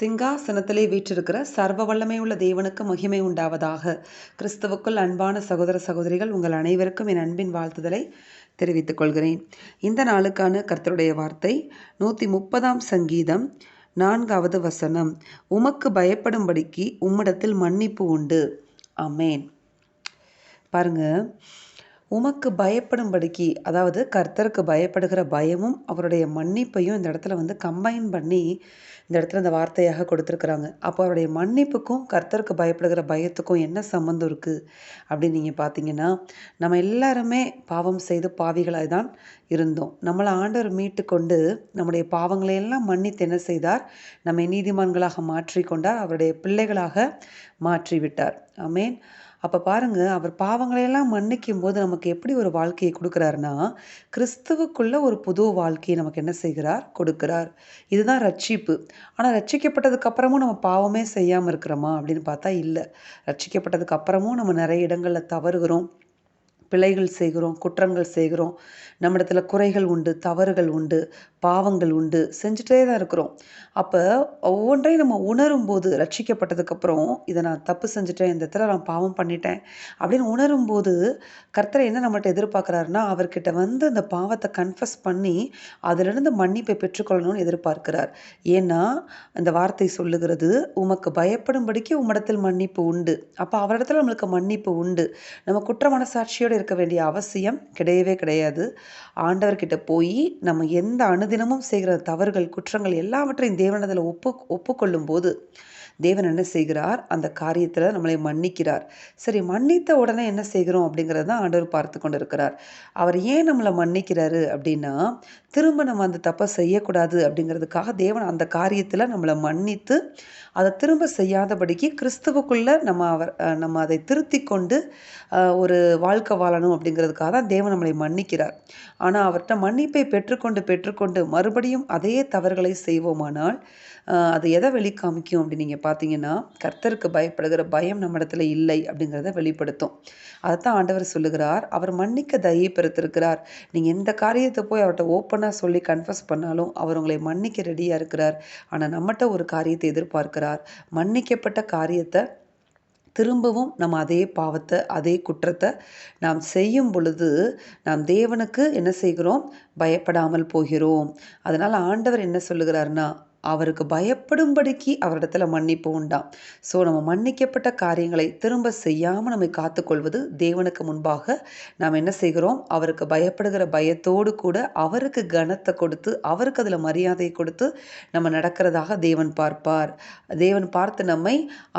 சிங்காசனத்திலே வீற்றிருக்கிற சர்வ வல்லமையுள்ள தேவனுக்கு மகிமை உண்டாவதாக. கிறிஸ்துவுக்குள் அன்பான சகோதர சகோதரிகள் உங்கள் அனைவருக்கும் என் அன்பின் வாழ்த்துதலை தெரிவித்துக் கொள்கிறேன். இந்த நாளுக்கான கர்த்தருடைய வார்த்தை நூற்றி முப்பதாம் சங்கீதம் நான்காவது வசனம். உமக்கு பயப்படும்படிக்கு உம்மிடத்தில் மன்னிப்பு உண்டு. அமேன் பாருங்க உமக்கு பயப்படும்படிக்கு அதாவது கர்த்தருக்கு பயப்படுகிற பயமும் அவருடைய மன்னிப்பையும் இந்த இடத்துல வந்து கம்பைன் பண்ணி இந்த இடத்துல இந்த வார்த்தையாக கொடுத்துருக்குறாங்க. அப்போ அவருடைய மன்னிப்புக்கும் கர்த்தருக்கு பயப்படுகிற பயத்துக்கும் என்ன சம்மந்தம் இருக்குது அப்படின்னு நீங்கள் பார்த்தீங்கன்னா நம்ம எல்லாருமே பாவம் செய்து பாவிகளாய் தான் இருந்தோம். நம்மளை ஆண்டவர் மீட்டு கொண்டு நம்முடைய பாவங்களை எல்லாம் மன்னித்து என்ன செய்தார்? நம்மை நீதிமான்களாக மாற்றிக்கொண்டார். அவருடைய பிள்ளைகளாக மாற்றிவிட்டார். ஆமேன். அப்போ பாருங்க அவர் பாவங்களையெல்லாம் மன்னிக்கும் போது நமக்கு எப்படி ஒரு வாழ்க்கையை கொடுக்குறாருன்னா கிறிஸ்துவுக்குள்ள ஒரு புது வாழ்க்கையை நமக்கு என்ன செய்கிறார்? கொடுக்கிறார். இதுதான் ரட்சிப்பு. ஆனால் ரட்சிக்கப்பட்டதுக்கு அப்புறமும் நம்ம பாவமே செய்யாமல் இருக்கிறோமா அப்படின்னு பார்த்தா இல்லை. ரட்சிக்கப்பட்டதுக்கு அப்புறமும் நம்ம நிறைய இடங்களில் தவறுகிறோம். பிழைகள் செய்கிறோம் குற்றங்கள் செய்கிறோம். நம்மிடத்துல குறைகள் உண்டு தவறுகள் உண்டு பாவங்கள் உண்டு. செஞ்சுட்டே தான் இருக்கிறோம். அப்போ ஒவ்வொன்றையும் நம்ம உணரும் போது ரட்சிக்கப்பட்டதுக்கப்புறம் இதை நான் தப்பு செஞ்சுட்டேன் இந்த இடத்துல நான் பாவம் பண்ணிட்டேன் அப்படின்னு உணரும் போது கர்த்தரை என்ன நம்மகிட்ட எதிர்பார்க்குறாருன்னா அவர்கிட்ட வந்து அந்த பாவத்தை கன்ஃபஸ் பண்ணி அதிலிருந்து மன்னிப்பை பெற்றுக்கொள்ளணும்னு எதிர்பார்க்கிறார். ஏன்னா அந்த வார்த்தை சொல்லுகிறது உமக்கு பயப்படும்படிக்கு உம்மிடத்தில் மன்னிப்பு உண்டு. அப்போ அவரிடத்துல நம்மளுக்கு மன்னிப்பு உண்டு. நம்ம குற்ற மனசாட்சியோடு இருக்க வேண்டிய அவசியம் கிடையவே கிடையாது. ஆண்டவர்கிட்ட போய் நம்ம எந்த அனுதினமும் செய்கிற தவறுகள் குற்றங்கள் எல்லாவற்றையும் தேவனதில் ஒப்பு ஒப்புக்கொள்ளும் போது தேவன் என்ன செய்கிறார்? அந்த காரியத்தில் நம்மளை மன்னிக்கிறார். சரி மன்னித்த உடனே என்ன செய்கிறோம் அப்படிங்கிறது தான் ஆண்டவர் பார்த்து கொண்டு இருக்கிறார் அவர் ஏன் நம்மளை மன்னிக்கிறாரு அப்படின்னா திரும்ப நம்ம அந்த தப்பை செய்யக்கூடாது அப்படிங்கிறதுக்காக தேவன் அந்த காரியத்தில் நம்மளை மன்னித்து அதை திரும்ப செய்யாதபடிக்கு கிறிஸ்துவுக்குள்ளே நம்ம அவர் நம்ம அதை திருத்தி கொண்டு ஒரு வாழ்க்கை வாழணும் அப்படிங்கிறதுக்காக தான் தேவன் நம்மளை மன்னிக்கிறார். ஆனால் அவர்கிட்ட மன்னிப்பை பெற்றுக்கொண்டு பெற்றுக்கொண்டு மறுபடியும் அதே தவறுகளை செய்வோமானால் அது எதை வெளிக்காமிக்கும் அப்படின்னு நீங்கள் பார்த்தீங்கன்னா கர்த்தருக்கு பயப்படுகிற பயம் நம்ம இடத்துல இல்லை அப்படிங்கிறத வெளிப்படுத்தும். அதைத்தான் ஆண்டவர் சொல்லுகிறார். அவர் மன்னிக்க தயை பெருத்திருக்கிறார் நீங்கள் எந்த காரியத்தை போய் அவர்கிட்ட ஓப்பனாக சொல்லி கன்ஃபஸ் பண்ணாலும் அவர் உங்களை மன்னிக்க ரெடியாக இருக்கிறார். ஆனால் நம்மகிட்ட ஒரு காரியத்தை எதிர்பார்க்கிறார். மன்னிக்கப்பட்ட காரியத்தை திரும்பவும் நம்ம அதே பாவத்தை அதே குற்றத்தை நாம் செய்யும் பொழுது நாம் தேவனுக்கு என்ன செய்கிறோம்? பயப்படாமல் போகிறோம். அதனால் ஆண்டவர் என்ன சொல்லுகிறாருன்னா அவருக்கு பயப்படும்படிக்கு அவரிடத்துல மன்னிப்பு உண்டாம். ஸோ நம்ம மன்னிக்கப்பட்ட காரியங்களை திரும்ப செய்யாமல் நம்மை காத்துக்கொள்வது தேவனுக்கு முன்பாக நாம் என்ன செய்கிறோம்? அவருக்கு பயப்படுகிற பயத்தோடு கூட அவருக்கு கனத்தை கொடுத்து அவருக்கு அதில் மரியாதை கொடுத்து நம்ம நடக்கிறதாக தேவன் பார்ப்பார். தேவன் பார்த்து நம்மை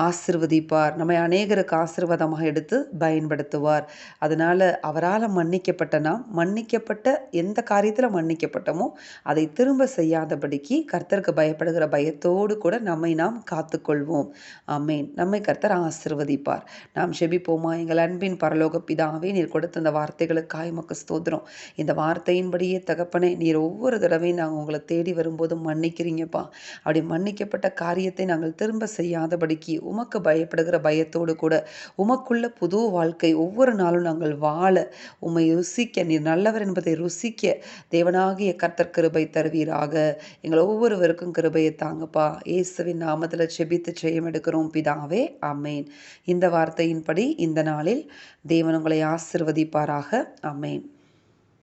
ஆசிர்வதிப்பார். நம்மை அநேகருக்கு ஆசிர்வாதமாக எடுத்து பயன்படுத்துவார். அதனால் அவரால் மன்னிக்கப்பட்ட நாம் மன்னிக்கப்பட்ட எந்த காரியத்தில் மன்னிக்கப்பட்டமோ அதை திரும்ப செய்யாதபடிக்கு கர்த்தருக்கு பய பயப்படுகிற பயத்தோடு கூட நம்மை நாம் காத்துக்கொள்வோம். அம்மேன் நம்மை கர்த்தர் ஆசிர்வதிப்பார். நாம் செபிப்போமா? எங்கள் அன்பின் பரலோக பிதாவே நீர் கொடுத்த அந்த வார்த்தைகளுக்காய் மக்கு ஸ்தோத்திரம். இந்த வார்த்தையின்படியே தகப்பனே நீர் ஒவ்வொரு தடவையும் நாங்கள் உங்களை தேடி வரும்போதும் மன்னிக்கிறீங்கப்பா. அப்படி மன்னிக்கப்பட்ட காரியத்தை நாங்கள் திரும்ப செய்யாதபடிக்கு உமக்கு பயப்படுகிற பயத்தோடு கூட உமக்குள்ள புது வாழ்க்கை ஒவ்வொரு நாளும் நாங்கள் வாழ உம்மை ருசிக்க நீர் நல்லவர் என்பதை ருசிக்க தேவனாகிய கர்த்தர் கிருபை தருவீராக. எங்கள் ஒவ்வொருவருக்கும் கிருபையை தாங்கப்பா. இயேசுவின் நாமத்தில் செபித்து செய்யம் எடுக்கிறோம் பிதாவே. அம்மேன் இந்த வார்த்தையின்படி இந்த நாளில் தேவன் உங்களை ஆசிர்வதிப்பாராக. அம்மேன்